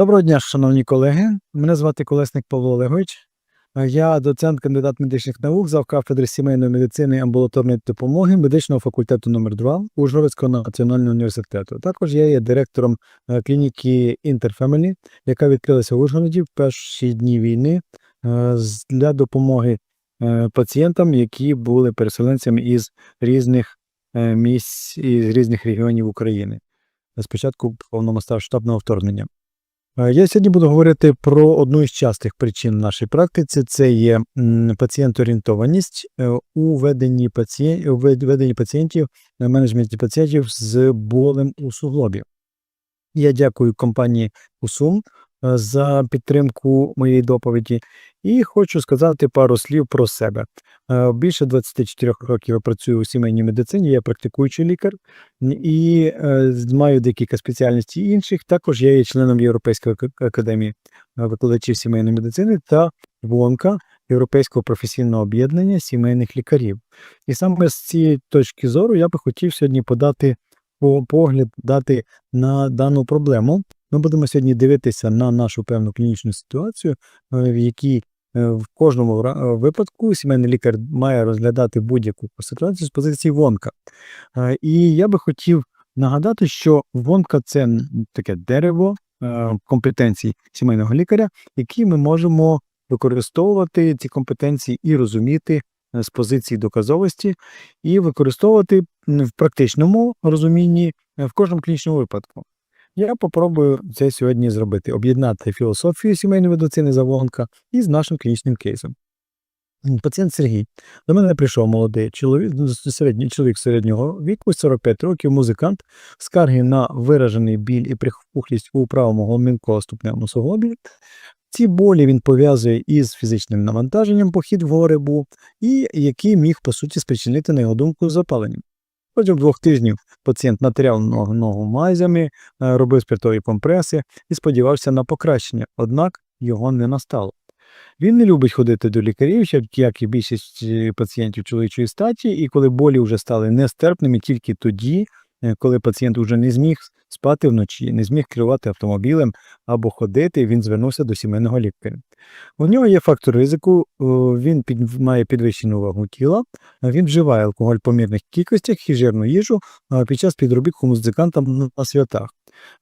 Доброго дня, шановні колеги. Мене звати Колесник Павло Олегович. Е, Я доцент, кандидат медичних наук, завкафедри сімейної медицини і амбулаторної допомоги медичного факультету номер 2 Ужгородського національного університету. Також я є директором е, клініки Interfamily, яка відкрилася в Ужгороді в перші дні війни е, для допомоги пацієнтам, які були переселенцями із різних місць із різних регіонів України. Спочатку повномасштабного вторгнення. Е, Я сьогодні буду говорити про одну із частих причин в нашій практиці. Це є пацієнторієнтованість е, у веденні, пацієнтів, е, менеджменті пацієнтів з болем у суглобі. Я дякую компанії Усум за підтримку моєї доповіді і хочу сказати пару слів про себе. Е, Більше 24 років я працюю у сімейній медицині, я практикуючий лікар і е, маю декілька спеціальностей інших. Також я є членом Європейської академії е, викладачів сімейної медицини та ВОНКа Європейського професійного об'єднання сімейних лікарів. І саме з цієї точки зору я би хотів сьогодні подати погляд дати на дану проблему. Ми будемо сьогодні дивитися на нашу певну клінічну ситуацію, е, в якій е, в кожному е, випадку сімейний лікар має розглядати будь-яку ситуацію з позиції ВОНКа. І я би хотів нагадати, що ВОНКа це таке дерево компетенцій сімейного лікаря, які ми можемо використовувати ці компетенції і розуміти з позиції доказовості, і використовувати в практичному розумінні в кожному клінічному випадку. Я попробую це сьогодні зробити: об'єднати філософію сімейної медицини за ВОНКа із нашим клінічним кейсом. Пацієнт Сергій. До мене прийшов молодий чоловік, середній чоловік середнього віку, 45 років, музикант, скарги на виражений біль і припухлість у правому гомінко-ступневому суглобі. Ці болі він пов'язує із фізичним навантаженням похід в гори був, і який міг, по суті, спричинити, на його думку, запалення. Протягом двох тижнів пацієнт натиряв ногу, мазями, е, робив спиртові компреси і сподівався на покращення, однак його не настало. Він не любить ходити до лікарів, як- і більшість е, пацієнтів чоловічої статі, і коли болі вже стали нестерпними тільки тоді, коли пацієнт уже не зміг спати вночі, не зміг керувати автомобілем або ходити, він звернувся до сімейного лікаря. У нього є фактор ризику, він під, має підвищену вагу тіла, він вживає алкоголь в помірних кількостях і жирну їжу під час підробітку музикантам на святах.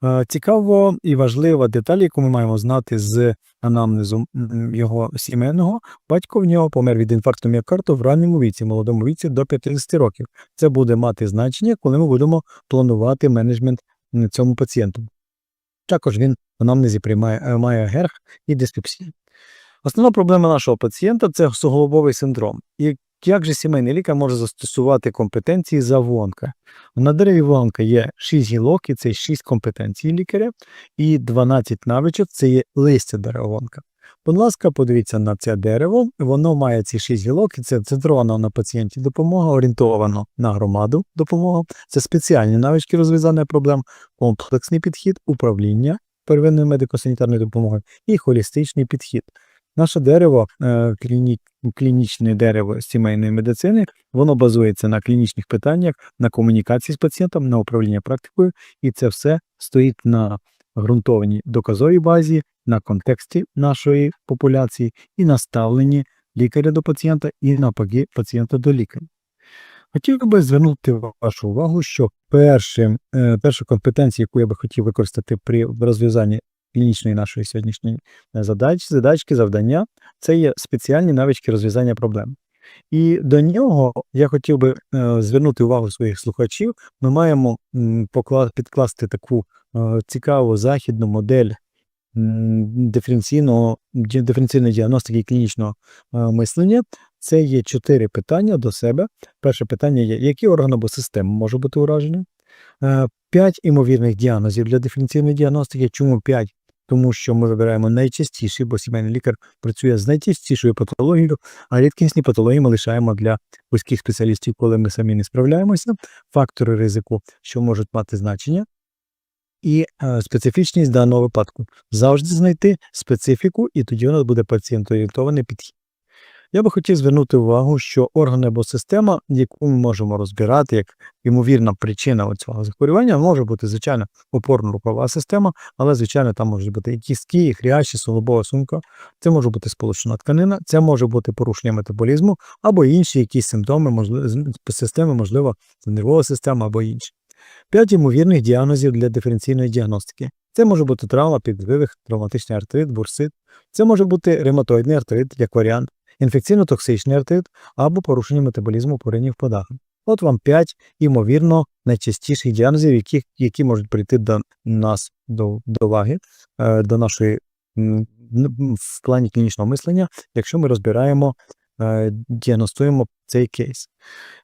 Е, Цікаво і важлива деталь, яку ми маємо знати з анамнезу його сімейного. Батько в нього помер від інфаркту міокарду в ранньому віці, молодому віці до 50 років. Це буде мати значення, коли ми будемо планувати менеджмент цьому пацієнту. Також він в анамнезі приймає, е, має герх і диспепсію. Основна проблема нашого пацієнта це суглобовий синдром. І як же сімейний лікар може застосувати компетенції за вонка? На дереві вонка є 6 гілок, і це 6 компетенцій лікаря, і 12 навичок це є листя деревонка. Будь ласка, подивіться на це дерево. Воно має ці 6 гілок, і це центрована на пацієнті допомога, орієнтовано на громаду допомога. Це спеціальні навички розв'язання проблем, комплексний підхід, управління первинною медико-санітарною допомогою і холістичний підхід. Наше дерево, е, кліні... клінічне дерево сімейної медицини, воно базується на клінічних питаннях, на комунікації з пацієнтом, на управління практикою, і це все стоїть на ґрунтованій доказовій базі, на контексті нашої популяції і на ставленні лікаря до пацієнта, і навпаки пацієнта до лікаря. Хотів би звернути вашу увагу, що першим, е, перша компетенція, яку я би хотів використати при розв'язанні клінічної нашої сьогоднішньої е, задачі, задачки, завдання, це є спеціальні навички розв'язання проблем. І до нього я хотів би е, звернути увагу своїх слухачів. Ми маємо підкласти таку е, цікаву західну модель диференційного диференційної діагностики і клінічного мислення. Це є чотири питання до себе. Перше питання є, які органи або системи може бути уражені? П'ять імовірних діагнозів для диференційної діагностики. Чому п'ять? Тому що ми вибираємо найчастіші, бо сімейний лікар працює з найчастішою патологією, а рідкісні патології ми лишаємо для вузьких спеціалістів, коли ми самі не справляємося. Фактори ризику, що можуть мати значення, і е, специфічність даного випадку. Завжди знайти специфіку, і тоді у нас буде пацієнтоорієнтований підхід. Я би хотів звернути увагу, що орган або система, яку ми можемо розбирати як ймовірна причина цього захворювання, може бути, звичайно, опорно-рукова система, але, звичайно, там можуть бути і кістки, і хрящі, суглобова сумка. Це може бути сполучена тканина, це може бути порушення метаболізму або інші якісь симптоми, можливо, системи, можливо, нервова система або інші. П'ять ймовірних діагнозів для диференційної діагностики. Це може бути травма, підвивих, травматичний артрит, бурсит. Це може бути ревматоїдний артрит як варіант, інфекційно-токсичний артрит або порушення метаболізму поринів подагу. От вам 5, ймовірно, найчастіших діагнозів, які, які можуть прийти до нас до, до уваги, е, до нашої в плані клінічного мислення, якщо ми розбираємо, е, діагностуємо цей кейс.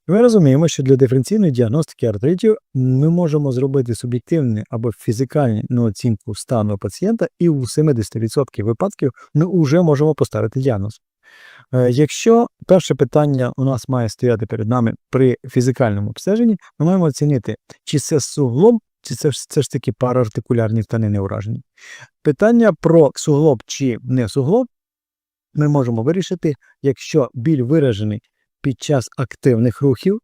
Ми розуміємо, що для диференційної діагностики артритів ми можемо зробити суб'єктивну або фізикальну оцінку стану пацієнта, і у 70% випадків ми вже можемо поставити діагноз. Е, Якщо перше питання у нас має стояти перед нами при фізикальному обстеженні, ми маємо оцінити, чи це суглоб, чи це, це ж таки параартикулярні тканини уражені. Питання про суглоб чи не суглоб ми можемо вирішити, якщо біль виражений під час активних рухів,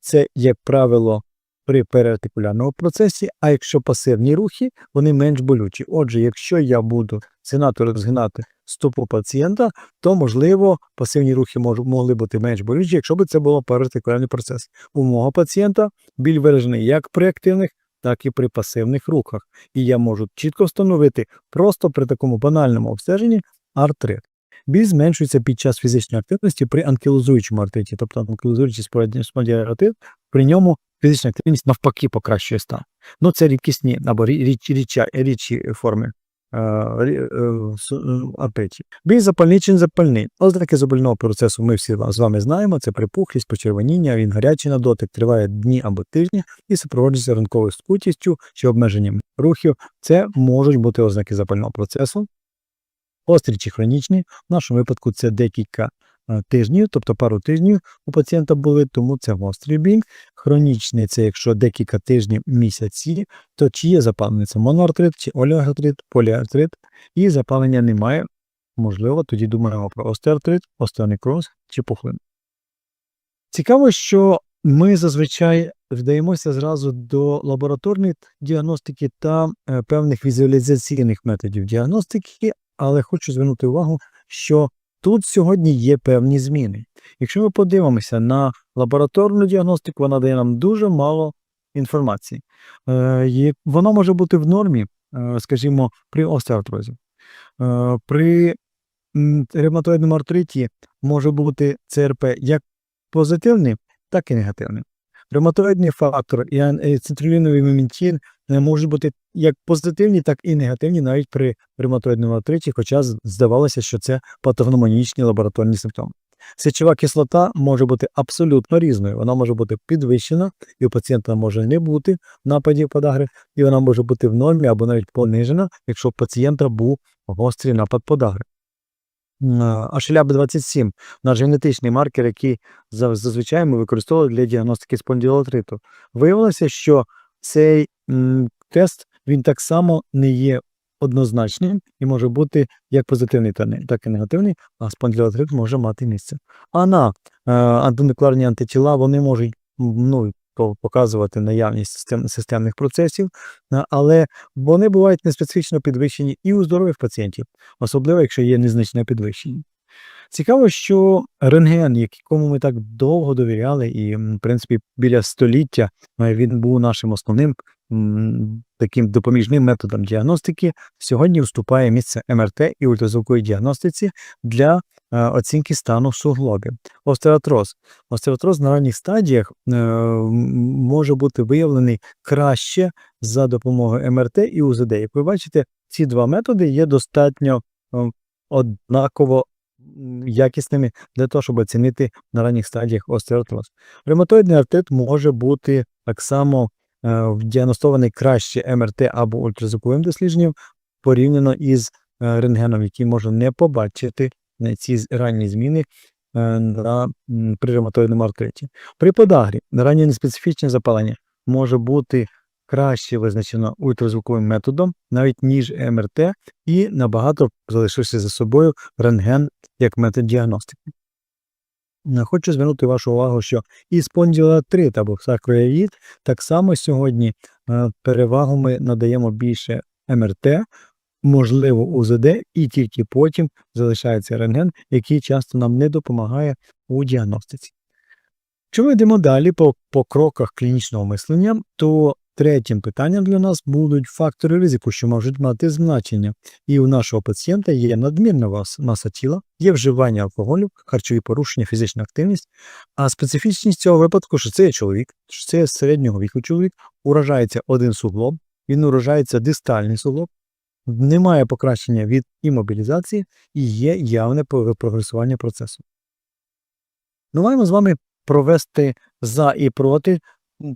це, як правило, при переартикулярному процесі, а якщо пасивні рухи, вони менш болючі. Отже, якщо я буду сенату розгинати стопу пацієнта, то, можливо, пасивні рухи мож, могли бути менш болючі, якщо б це було переартикулярний процес. У мого пацієнта біль виражений як при активних, так і при пасивних рухах. І я можу чітко встановити просто при такому банальному обстеженні артрит. Біль зменшується під час фізичної активності при анкілозуючому артриті, тобто анкілозуючий спондіартрит, при ньому фізична активність навпаки покращує стан. Ну, це рідкісні або рі- річ, річа, рідчі форми е, е, е, артритів. Біль запальний чи незапальний. Ознаки запального процесу ми всі з вами знаємо. Це припухлість, почервоніння, він гарячий на дотик, триває дні або тижні і супроводжується ранковою скутістю чи обмеженням рухів. Це можуть бути ознаки запального процесу. Гострі чи хронічні. В нашому випадку це декілька тижнів, тобто пару тижнів у пацієнта були, тому це гострий біль. Хронічний це якщо декілька тижнів, місяці, то чи є запалення? Це моноартрит, чи олеоартрит, поліартрит, і запалення немає. Можливо, тоді думаємо про остеоартрит, остеонекроз чи пухлину. Цікаво, що ми зазвичай вдаємося зразу до лабораторної діагностики та е, певних візуалізаційних методів діагностики, але хочу звернути увагу, що тут сьогодні є певні зміни. Якщо ми подивимося на лабораторну діагностику, вона дає нам дуже мало інформації. Е, Вона може бути в нормі, е, скажімо, при остеоартрозі. Е, При ревматоїдному артриті може бути ЦРП як позитивний, так і негативний. Ревматоїдний фактор і цитруліновий моментін е, можуть бути як позитивні, так і негативні навіть при ревматоїдному артриті, хоча здавалося, що це патогномонічні лабораторні симптоми. Сечова кислота може бути абсолютно різною. Вона може бути підвищена, і у пацієнта може не бути нападів подагри, і вона може бути в нормі або навіть понижена, якщо у пацієнта був гострий напад подагри. HLA-B27 – наш генетичний маркер, який зазвичай ми використовували для діагностики спондилоартриту. Виявилося, що цей тест він так само не є однозначним і може бути як позитивний, так і негативний, а спондилоартрит може мати місце. А на е, антимолекулярні антитіла вони можуть ну, показувати наявність системних процесів, але вони бувають неспецифічно підвищені і у здорових пацієнтів, особливо якщо є незначне підвищення. Цікаво, що рентген, якому ми так довго довіряли, і, в принципі, біля століття він був нашим основним таким допоміжним методом діагностики, сьогодні вступає місце МРТ і ультразвуковій діагностиці для е, оцінки стану суглобів. Остеотроз. Остеотроз на ранніх стадіях е, може бути виявлений краще за допомогою МРТ і УЗД. Як ви бачите, ці два методи є достатньо е, однаково якісними для того, щоб оцінити на ранніх стадіях остеотроз. Ревматоїдний артрит може бути так само е, діагностований краще МРТ або ультразвуковим дослідженням порівняно із е, рентгеном, який може не побачити ці ранні зміни е, на, при ревматоїдному артриті. При подагрі раннє неспецифічне запалення може бути краще визначено ультразвуковим методом, навіть ніж МРТ, і набагато залишився за собою рентген як метод діагностики. Е, Хочу звернути вашу увагу, що і спондилоартрит або сакроїд так само сьогодні е, перевагу ми надаємо більше МРТ, можливо УЗД, і тільки потім залишається рентген, який часто нам не допомагає у діагностиці. Якщо ми йдемо далі по, по кроках клінічного мислення, то третім питанням для нас будуть фактори ризику, що можуть мати значення. І у нашого пацієнта є надмірна маса тіла, є вживання алкоголю, харчові порушення, фізична активність. А специфічність цього випадку, що це є чоловік, що це є середнього віку чоловік, уражається один суглоб, він уражається дистальний суглоб, немає покращення від імобілізації і є явне прогресування процесу. Ми маємо з вами провести за і проти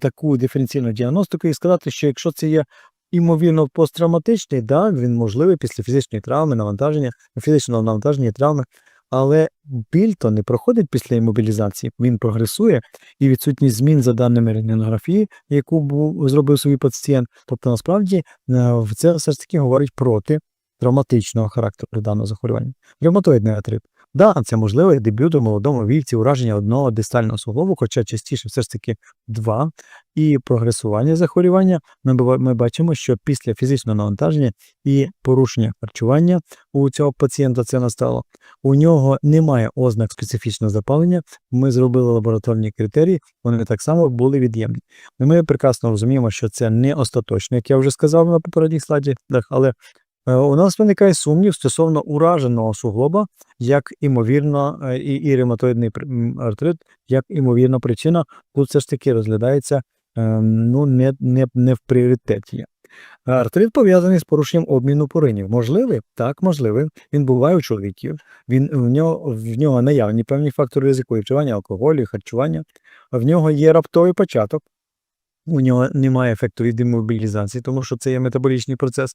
таку диференційну діагностику і сказати, що якщо це є імовірно посттравматичний, да, він можливий після фізичної травми, навантаження, фізичного навантаження травми, але біль то не проходить після імобілізації, він прогресує, і відсутність змін за даними рентгенографії, яку був зробив собі пацієнт. Тобто, насправді, е, це все ж таки говорить проти травматичного характеру даного захворювання. Ревматоїдний артрит. Да, це можливий дебют у молодому віці, ураження одного дистального суглобу, хоча частіше все ж таки два. І прогресування захворювання ми, ми бачимо, що після фізичного навантаження і порушення харчування у цього пацієнта це настало. У нього немає ознак специфічного запалення. Ми зробили лабораторні критерії, вони так само були від'ємні. Ми прекрасно розуміємо, що це не остаточно, як я вже сказав на попередніх слайдах, але У нас виникає сумнів стосовно ураженого суглоба, як імовірно, е, і, і ревматоїдний артрит, як імовірна причина, тут все ж таки розглядається е, ну, не, не, не в пріоритеті. Артрит пов'язаний з порушенням обміну поринів. Можливий? Так, можливий. Він буває у чоловіків. Він, в, нього, в нього наявні певні фактори ризику і вживання алкоголю, і харчування. В нього є раптовий початок. У нього немає ефекту від імобілізації, тому що це є метаболічний процес.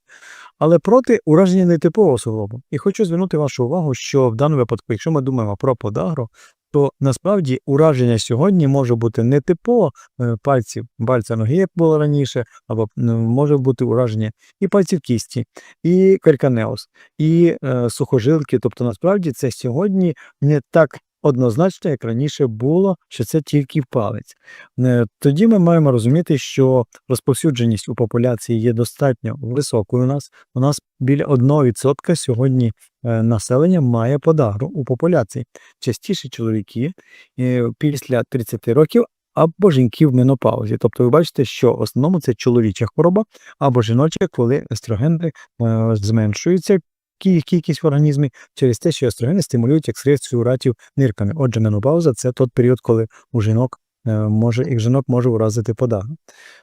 Але проти ураження нетипового суглобу. І хочу звернути вашу увагу, що в даному випадку, якщо ми думаємо про подагру, то насправді ураження сьогодні може бути не типово е, пальців пальця ноги, як було раніше, або може бути ураження і пальців кісті, і карканеус, і е, сухожилки. Тобто, насправді це сьогодні не так однозначно, як раніше було, що це тільки палець. Е, Тоді ми маємо розуміти, що розповсюдженість у популяції є достатньо високою у нас. У нас біля 1% сьогодні е, населення має подагру у популяції. Частіше чоловіки е, після 30 років або жінки в менопаузі. Тобто ви бачите, що в основному це чоловіча хвороба або жіноча, коли естрогени зменшуються. Кі- Кількість в організмі через те, що естрогени стимулюють екскрецію ратів нирками. Отже, менопауза це той період, коли у жінок е, може і жінок може уразити подагра.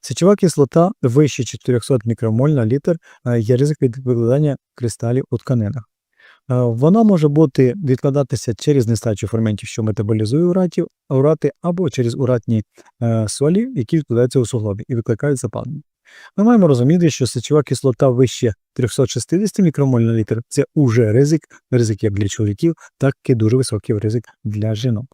Сечова кислота вище 400 мікромоль на літр е, є ризик від викладання кристалів у тканинах. Е, Вона може бути відкладатися через нестачу ферментів, що метаболізує уратів, урати, або через уратні солі, які відкладаються у суглобі і викликають запалення. Ми маємо розуміти, що сечова кислота вище 360 мікромоль на літр це уже ризик, ризик як для чоловіків, так і дуже високий ризик для жінок.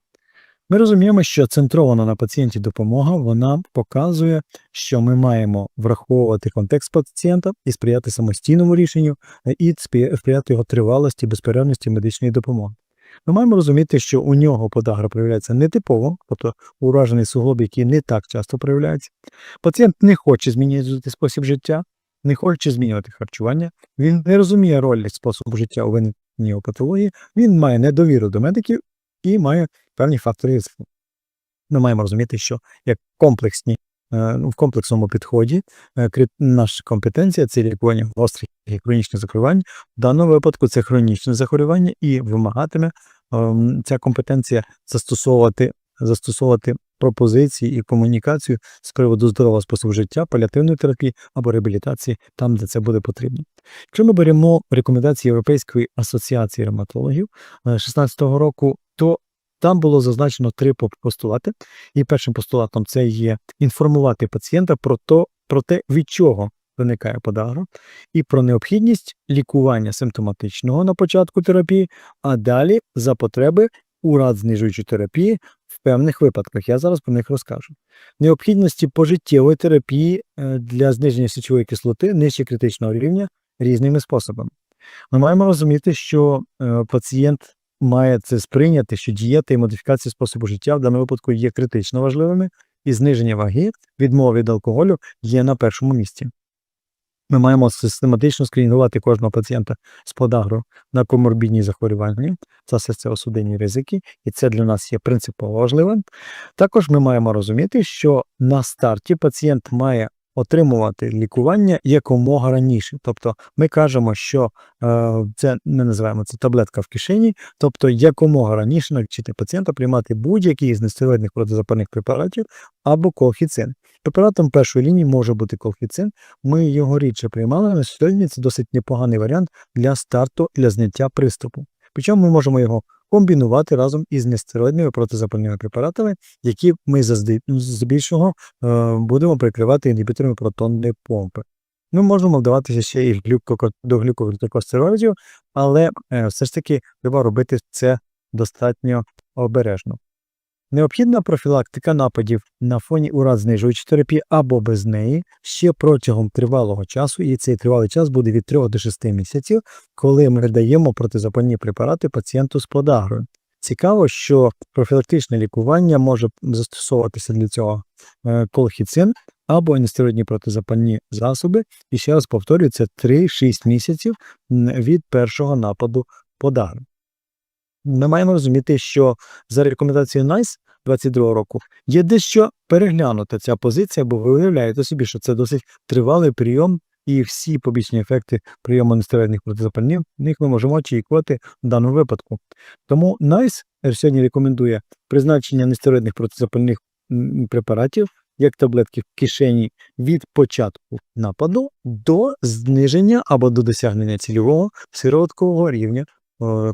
Ми розуміємо, що центрована на пацієнті допомога вона показує, що ми маємо враховувати контекст пацієнта і сприяти самостійному рішенню, і сприяти його тривалості, безперервності медичної допомоги. Ми маємо розуміти, що у нього подагра проявляється нетипово, тобто уражений суглоб, який не так часто проявляється. Пацієнт не хоче змінювати спосіб життя, не хоче змінювати харчування, він не розуміє роль способу життя у виникненні патології, він має недовіру до медиків і має певні фактори ризику. Ми маємо розуміти, що як комплексні, в комплексному підході е, наша компетенція це лікування гострих і хронічних захворювань. В даному випадку це хронічне захворювання і вимагатиме ем, ця компетенція застосовувати, застосовувати пропозиції і комунікацію з приводу здорового способу життя, паліативної терапії або реабілітації там, де це буде потрібно. Якщо ми беремо рекомендації Європейської асоціації ревматологів 2016 року, то там було зазначено три постулати. І першим постулатом це є інформувати пацієнта про, то, про те, від чого виникає подагра, і про необхідність лікування симптоматичного на початку терапії, а далі за потреби урад знижуючої терапії в певних випадках. Я зараз про них розкажу. Необхідності пожиттєвої терапії е, для зниження сечової кислоти нижче критичного рівня різними способами. Ми маємо розуміти, що е, пацієнт має це сприйняти, що дієта і модифікація способу життя в даному випадку є критично важливими, і зниження ваги, відмова від алкоголю є на першому місці. Ми маємо систематично скрінінгувати кожного пацієнта з подагрою на коморбідні захворювання та серцево-судинні ризики, і це для нас є принципово важливим. Також ми маємо розуміти, що на старті пацієнт має отримувати лікування якомога раніше. Тобто ми кажемо, що е, це не називаємо це таблетка в кишені, тобто якомога раніше навчити пацієнта приймати будь-який з нестероїдних протизапальних препаратів або колхіцин. Препаратом першої лінії може бути колхіцин. Ми його рідше приймали, але сьогодні це досить непоганий варіант для старту для зняття приступу. Причому ми можемо його комбінувати разом із нестероїдними протизапальними препаратами, які ми здебільшого е, будемо прикривати інгібіторами протонної помпи. Ми можемо вдаватися ще і до глюкокортикостероїдів, але е, все ж таки треба робити це достатньо обережно. Необхідна профілактика нападів на фоні урадзнижуючої терапії або без неї ще протягом тривалого часу, і цей тривалий час буде від 3 до 6 місяців, коли ми даємо протизапальні препарати пацієнту з подагрою. Цікаво, що профілактичне лікування може застосовуватися для цього е, колхіцин або нестероїдні протизапальні засоби. І ще раз повторюю, це 3-6 місяців від першого нападу подагри. Ми маємо розуміти, що за рекомендацією NICE 22 року є дещо переглянута ця позиція, бо ви уявляєте собі, що це досить тривалий прийом, і всі побічні ефекти прийому нестероїдних протизапальних ми можемо очікувати в даному випадку. Тому NICE сьогодні рекомендує призначення нестероїдних протизапальних препаратів як таблетки в кишені від початку нападу до зниження або до досягнення цільового сироваткового рівня е,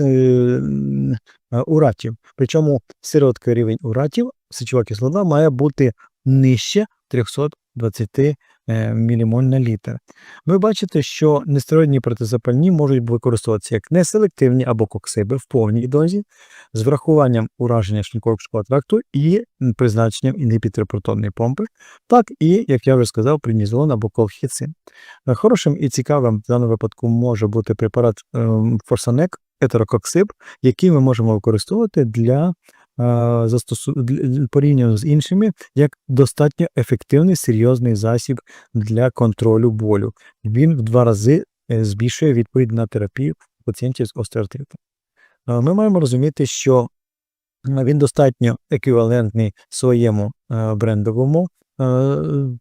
е, е, уратів. Причому сироватковий рівень уратів, сечова кислота, має бути нижче 320 е, мілімоль на літр. Ви бачите, що нестероїдні протизапальні можуть використовуватися як неселективні або коксиби в повній дозі, з врахуванням ураження шлунково тракту і призначенням інгібіторпротонної помпи, так і, як я вже сказав, принізолон або колхіцин. Е, Хорошим і цікавим в даному випадку може бути препарат ем, Форсанек, етерококсиб, який ми можемо використовувати для е, застосу... порівняно з іншими, як достатньо ефективний серйозний засіб для контролю болю. Він в два рази е, збільшує відповідь на терапію пацієнтів з остеоартритом. Е, Ми маємо розуміти, що е, він достатньо еквівалентний своєму е, брендовому е, е,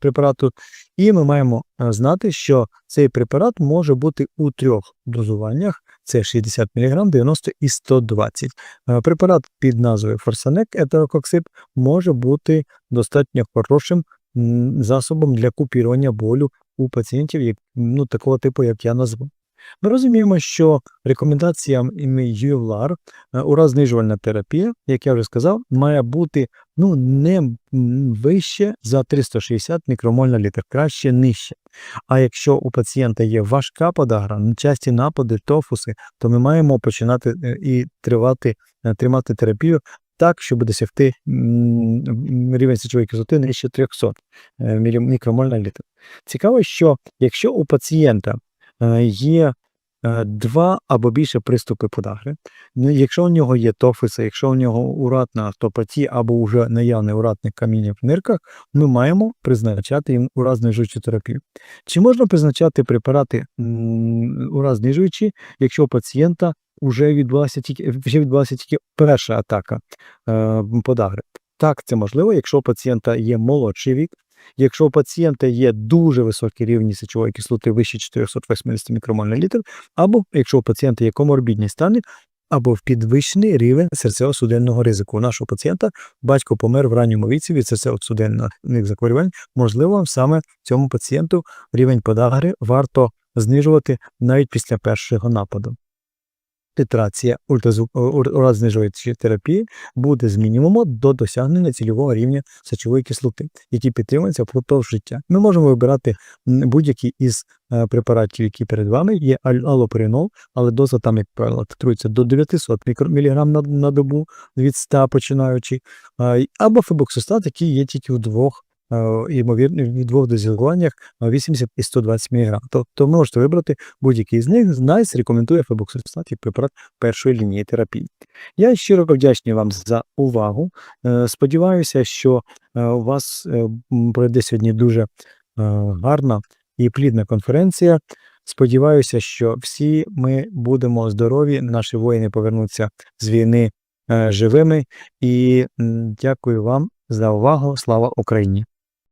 препарату, і ми маємо е, знати, що цей препарат може бути у трьох дозуваннях: це 60 мг, 90 і 120. Е, Препарат під назвою Форсанек етерококсиб може бути достатньо хорошим засобом для купірування болю у пацієнтів ну, такого типу, як я назвав. Ми розуміємо, що рекомендаціям ЮВЛАР уразнижувальна терапія, як я вже сказав, має бути ну, не вище за 360 мікромоль на літр, краще нижче. А якщо у пацієнта є важка подагра, часті напади, тофуси, то ми маємо починати е, і тривати, е, тримати терапію так, щоб досягти рівень сечової кислоти нижче 300 е, мікромоль на літр. Цікаво, що якщо у пацієнта е, є е, два або більше приступи подагри, ну, якщо у нього є тофуси, якщо у нього уратна автопатія або вже наявне уратне каміння в нирках, ми маємо призначати їм уразнижуючу терапію. Чи можна призначати препарати м, уразнижуючі, якщо у пацієнта вже відбулася тільки вже відбулася тільки перша атака е, подагри? Так, це можливо, якщо у пацієнта є молодший вік, якщо у пацієнта є дуже високі рівні сечової кислоти вище 480 мікромоль на літр, або якщо у пацієнта є коморбідні стани, або в підвищений рівень серцево-судинного ризику. У нашого пацієнта батько помер в ранньому віці від серцево-судинних захворювань. Можливо, саме цьому пацієнту рівень подагри варто знижувати навіть після першого нападу. Титрація ур- уразнижуючої терапії буде з мінімуму до досягнення цільового рівня сечової кислоти, який підтримується впродовж життя. Ми можемо вибирати будь-який із е, препаратів, які перед вами. Є аллопиринол, але доза там, як правило, титрується до 900 мікро- міліграм на, добу від 100 починаючи, або фебоксистат, який є тільки в двох е, ймовірно, в двох дозуваннях е, 80 і 120 мг. Тобто можете вибрати будь-який з них. Найс рекомендує фебоксульфат як препарат першої лінії терапії. Я щиро вдячний вам за увагу. Е, Сподіваюся, що е, у вас е, пройде сьогодні дуже е, гарна і плідна конференція. Сподіваюся, що всі ми будемо здорові, наші воїни повернуться з війни е, живими. І дякую вам за увагу. Слава Україні!